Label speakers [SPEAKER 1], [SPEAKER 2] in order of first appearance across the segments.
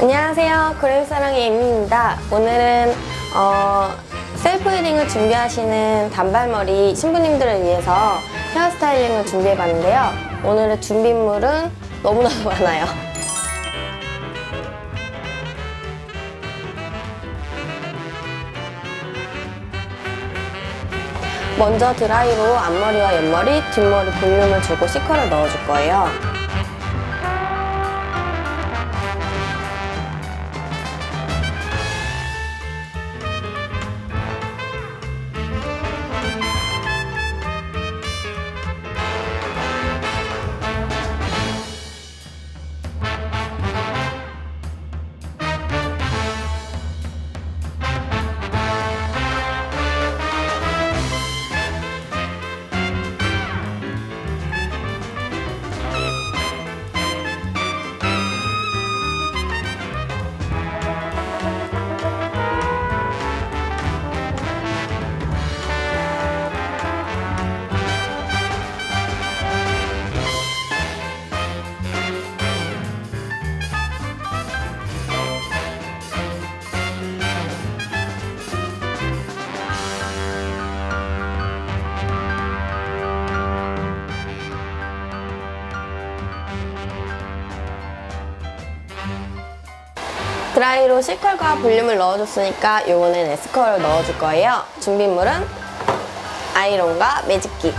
[SPEAKER 1] 안녕하세요. 그램사랑의 엠입니다. 오늘은 어, 셀프 힐링을 준비하시는 단발머리 신부님들을 위해서 헤어스타일링을 준비해봤는데요. 오늘의 준비물은 너무나도 많아요. 먼저 드라이로 앞머리와 옆머리, 뒷머리 볼륨을 주고 시커를 넣어줄 거예요. 드라이로 C컬과 볼륨을 넣어줬으니까 요거는 S컬을 넣어줄 거예요. 준비물은 아이롱과 매직기.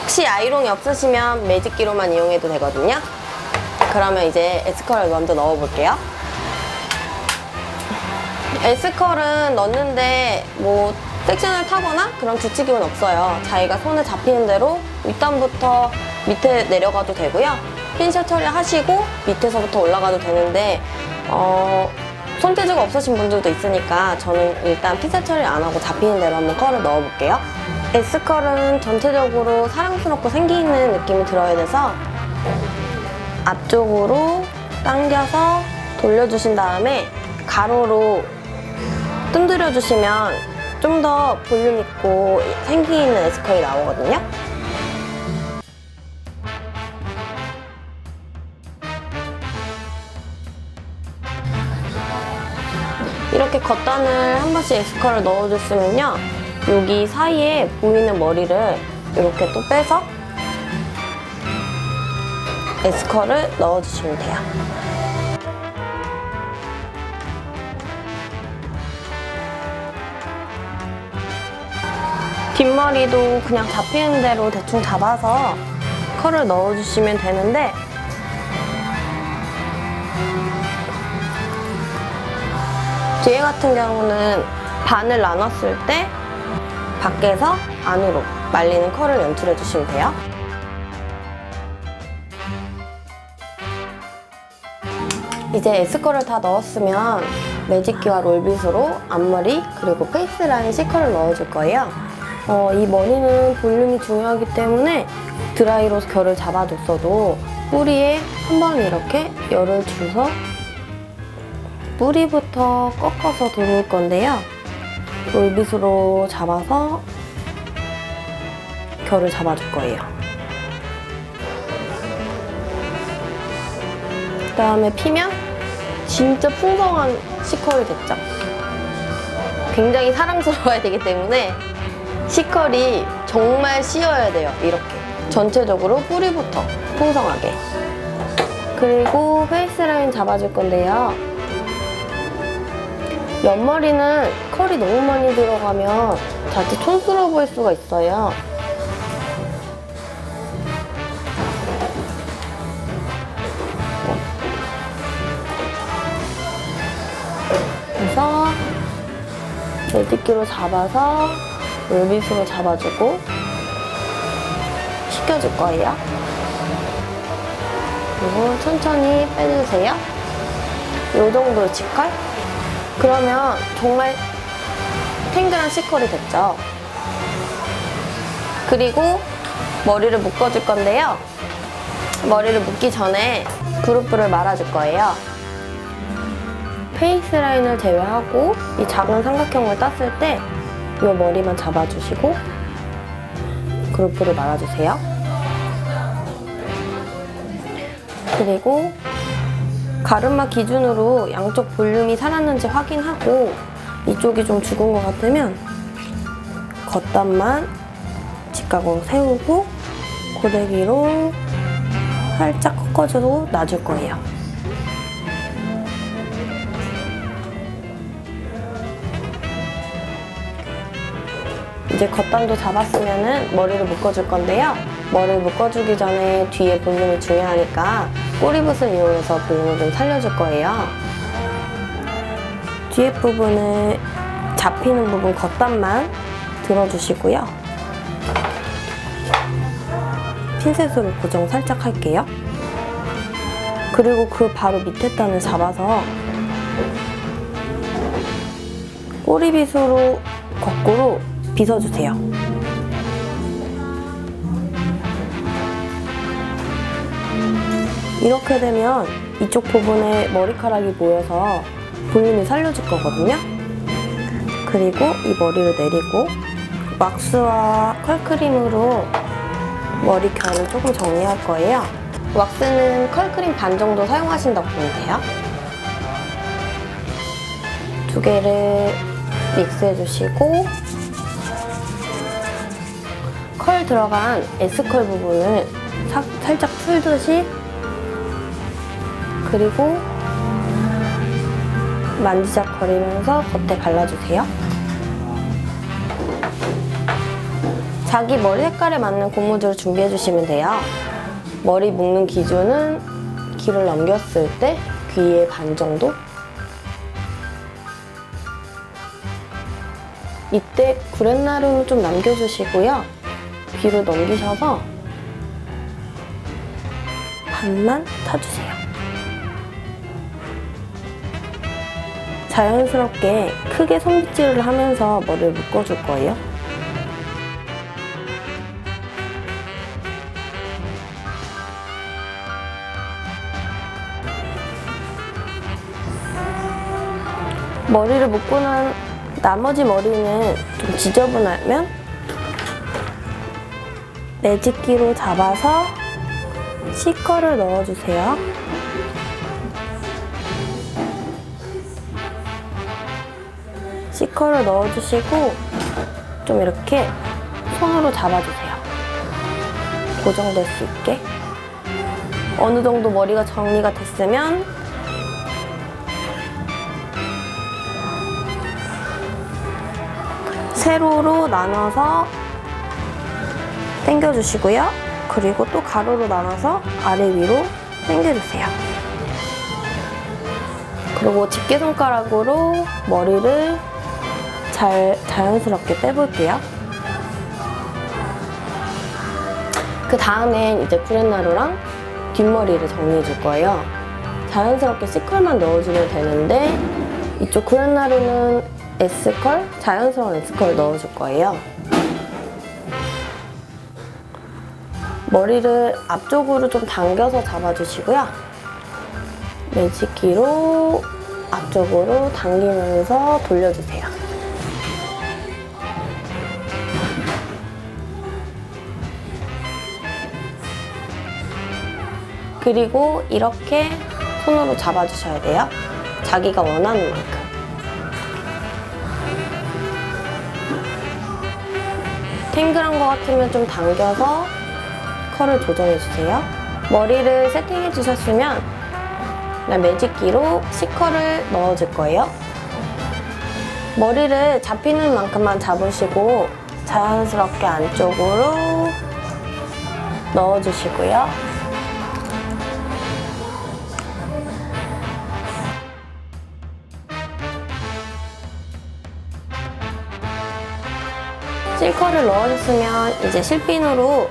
[SPEAKER 1] 혹시 아이롱이 없으시면 매직기로만 이용해도 되거든요. 그러면 이제 S컬을 먼저 넣어볼게요. S컬은 넣는데 뭐 섹션을 타거나 그런 규칙은 없어요. 자기가 손에 잡히는 대로 윗단부터 밑에 내려가도 되고요. 핀셋 처리하시고 밑에서부터 올라가도 되는데 어, 손재주가 없으신 분들도 있으니까 저는 일단 핀셋 처리 안 하고 잡히는 대로 한번 컬을 넣어볼게요. S컬은 전체적으로 사랑스럽고 생기 있는 느낌이 들어야 돼서 앞쪽으로 당겨서 돌려주신 다음에 가로로 뜸들여 주시면 좀 더 볼륨 있고 생기 있는 S컬이 나오거든요. 겉단을 한 번씩 S컬을 넣어줬으면요. 여기 사이에 보이는 머리를 이렇게 또 빼서 S컬을 넣어주시면 돼요. 뒷머리도 그냥 잡히는 대로 대충 잡아서 컬을 넣어주시면 되는데 뒤에 같은 경우는 반을 나눴을 때 밖에서 안으로 말리는 컬을 연출해 주시면 돼요. 이제 S컬을 다 넣었으면 매직기와 롤빗으로 앞머리 그리고 페이스 라인 C컬을 넣어줄 거예요. 어, 이 머리는 볼륨이 중요하기 때문에 드라이로 결을 잡아줬어도 뿌리에 한 번 이렇게 열을 줘서 뿌리부터 꺾어서 돌릴 건데요. 롤빗으로 잡아서 결을 잡아줄 거예요. 그 다음에 피면 진짜 풍성한 C컬이 됐죠. 굉장히 사랑스러워야 되기 때문에 C컬이 정말 씌어야 돼요. 이렇게. 전체적으로 뿌리부터 풍성하게. 그리고 페이스 라인 잡아줄 건데요. 옆머리는 컬이 너무 많이 들어가면 자칫 촌스러워 보일 수가 있어요. 그래서 매직기로 잡아서 롤빗으로 잡아주고 식혀줄 거예요. 그리고 천천히 빼주세요. 이 정도 치컬? 그러면 정말 탱글한 C컬이 됐죠. 그리고 머리를 묶어줄 건데요. 머리를 묶기 전에 그루프를 말아줄 거예요. 페이스 라인을 제외하고 이 작은 삼각형을 땄을 때 이 머리만 잡아주시고 그루프를 말아주세요. 그리고 가르마 기준으로 양쪽 볼륨이 살았는지 확인하고 이쪽이 좀 죽은 것 같으면 겉단만 직각으로 세우고 고데기로 살짝 꺾어주고 놔줄 거예요. 이제 겉단도 잡았으면 머리를 묶어줄 건데요. 머리를 묶어주기 전에 뒤에 볼륨이 중요하니까 꼬리붓을 이용해서 볼륨을 좀 살려줄 거예요. 뒤에 부분을 잡히는 부분 겉단만 들어주시고요. 핀셋으로 고정 살짝 할게요. 그리고 그 바로 밑에 단을 잡아서 꼬리빗으로 거꾸로 빗어주세요. 이렇게 되면 이쪽 부분에 머리카락이 모여서 볼륨을 살려줄 거거든요. 그리고 이 머리를 내리고 왁스와 컬크림으로 머리 결을 조금 정리할 거예요. 왁스는 컬크림 반 정도 사용하신다고 보면 돼요. 두 개를 믹스해 주시고 컬 들어간 S컬 부분을 사- 살짝 풀듯이 그리고 만지작거리면서 겉에 발라주세요. 자기 머리 색깔에 맞는 고무줄을 준비해 주시면 돼요. 머리 묶는 기준은 귀를 넘겼을 때 귀의 반 정도? 이때 구렛나루는 좀 남겨주시고요. 귀로 넘기셔서 반만 타주세요. 자연스럽게 크게 손빗질을 하면서 머리를 묶어줄 거예요. 머리를 묶고 난 나머지 머리는 좀 지저분하면 매직기로 잡아서 C컬을 넣어주세요. C컬을 넣어주시고 좀 이렇게 손으로 잡아주세요. 고정될 수 있게. 어느 정도 머리가 정리가 됐으면 세로로 나눠서 당겨주시고요. 그리고 또 가로로 나눠서 아래 위로 당겨주세요. 그리고 집게 손가락으로 머리를 잘 자연스럽게 빼볼게요. 그 다음엔 이제 구렛나루랑 뒷머리를 정리해 줄 거예요. 자연스럽게 C컬만 넣어주면 되는데 이쪽 구렛나루는 S컬, 자연스러운 S컬 넣어줄 거예요. 머리를 앞쪽으로 좀 당겨서 잡아주시고요. 매직기로 앞쪽으로 당기면서 돌려주세요. 그리고 이렇게 손으로 잡아주셔야 돼요. 자기가 원하는 만큼. 탱글한 것 같으면 좀 당겨서 컬을 조정해주세요. 머리를 세팅해 주셨으면 그냥 매직기로 C컬을 넣어줄 거예요. 머리를 잡히는 만큼만 잡으시고 자연스럽게 안쪽으로 넣어주시고요. 실컬을 넣어줬으면 이제 실핀으로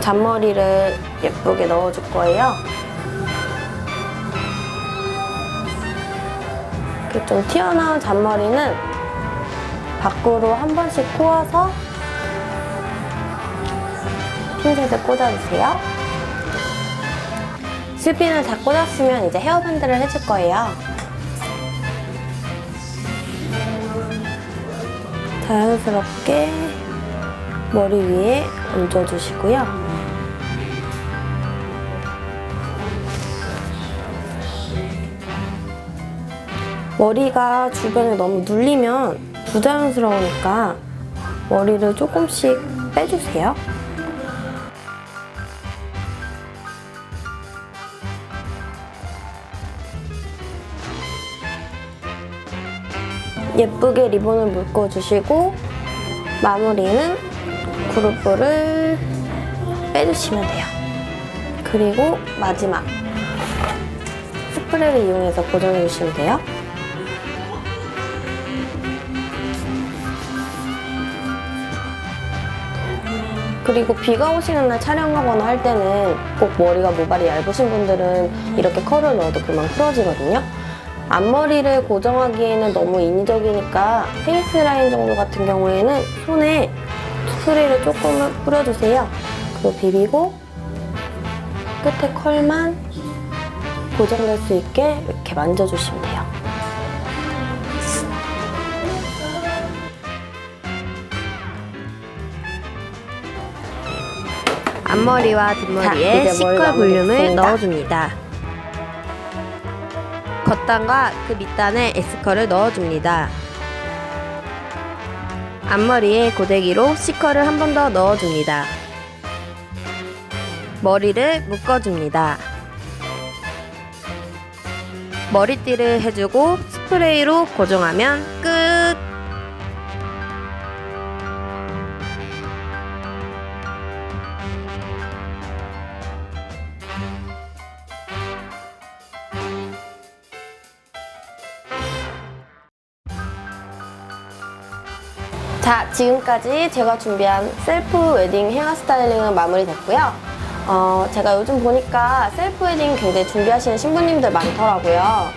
[SPEAKER 1] 잔머리를 예쁘게 넣어줄 거예요. 이렇게 좀 튀어나온 잔머리는 밖으로 한 번씩 꼬아서 핀셋을 꽂아주세요. 실핀을 다 꽂았으면 이제 헤어밴드를 해줄 거예요. 자연스럽게 머리 위에 얹어주시고요. 머리가 주변에 너무 눌리면 부자연스러우니까 머리를 조금씩 빼주세요. 예쁘게 리본을 묶어주시고 마무리는 그루프를 빼주시면 돼요. 그리고 마지막 스프레이를 이용해서 고정해 주시면 돼요. 그리고 비가 오시는 날 촬영하거나 할 때는 꼭 머리가 모발이 얇으신 분들은 이렇게 컬을 넣어도 금방 풀어지거든요. 앞머리를 고정하기에는 너무 인위적이니까 페이스 라인 정도 같은 경우에는 손에 스프레이를 조금 뿌려주세요. 그리고 비비고 끝에 컬만 고정될 수 있게 이렇게 만져주시면 돼요.
[SPEAKER 2] 앞머리와
[SPEAKER 1] 자,
[SPEAKER 2] 뒷머리에
[SPEAKER 1] 머리
[SPEAKER 2] 시컬 볼륨을. 넣어줍니다. 겉단과 그 밑단에 S컬을 넣어줍니다. 앞머리에 고데기로 C컬을 한 번 더 넣어줍니다. 머리를 묶어줍니다. 머리띠를 해주고 스프레이로 고정하면 끝!
[SPEAKER 1] 자, 지금까지 제가 준비한 셀프 웨딩 헤어 스타일링은 마무리됐고요. 어, 제가 요즘 보니까 셀프 웨딩 굉장히 준비하시는 신부님들 많더라고요.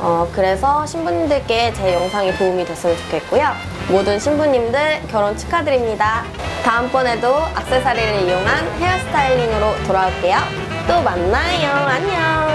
[SPEAKER 1] 어, 그래서 신부님들께 제 영상이 도움이 됐으면 좋겠고요. 모든 신부님들 결혼 축하드립니다. 다음번에도 악세사리를 이용한 헤어 스타일링으로 돌아올게요. 또 만나요. 안녕.